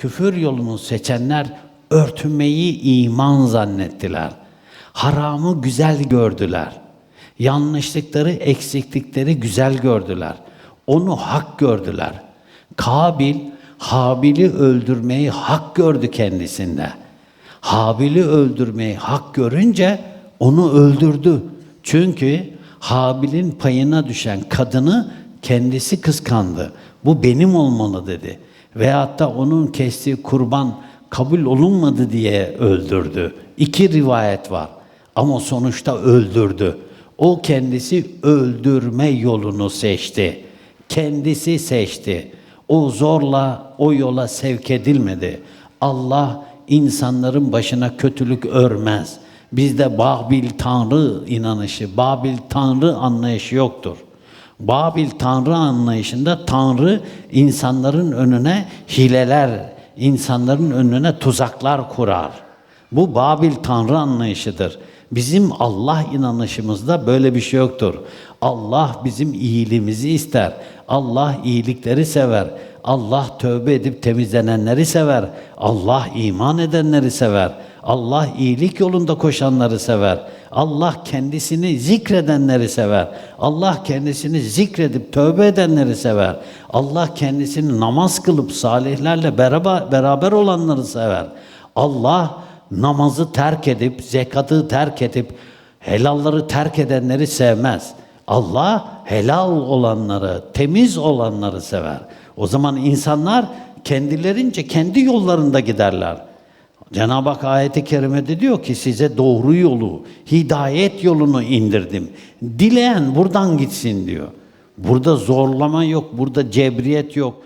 Küfür yolunu seçenler örtünmeyi iman zannettiler. Haramı güzel gördüler. Yanlışlıkları, eksiklikleri güzel gördüler. Onu hak gördüler. Kabil, Habil'i öldürmeyi hak gördü kendisinde. Habil'i öldürmeyi hak görünce onu öldürdü. Çünkü Habil'in payına düşen kadını kendisi kıskandı. Bu benim olmalı dedi. Veyahut da onun kestiği kurban kabul olunmadı diye öldürdü. İki rivayet var. Ama sonuçta öldürdü. O kendisi öldürme yolunu seçti. Kendisi seçti. O zorla o yola sevk edilmedi. Allah insanların başına kötülük örmez. Bizde Babil Tanrı inanışı, Babil Tanrı anlayışı yoktur. Babil Tanrı anlayışında Tanrı insanların önüne hileler, insanların önüne tuzaklar kurar. Bu Babil Tanrı anlayışıdır. Bizim Allah inanışımızda böyle bir şey yoktur. Allah bizim iyiliğimizi ister. Allah iyilikleri sever. Allah tövbe edip temizlenenleri sever. Allah iman edenleri sever. Allah iyilik yolunda koşanları sever. Allah kendisini zikredenleri sever. Allah kendisini zikredip tövbe edenleri sever. Allah kendisini namaz kılıp salihlerle beraber, beraber olanları sever. Allah namazı terk edip, zekatı terk edip, helalları terk edenleri sevmez. Allah helal olanları, temiz olanları sever. O zaman insanlar kendilerince kendi yollarında giderler. Cenab-ı Hak ayeti kerimede diyor ki size doğru yolu, hidayet yolunu indirdim. Dileyen buradan gitsin diyor. Burada zorlama yok, burada cebriyet yok.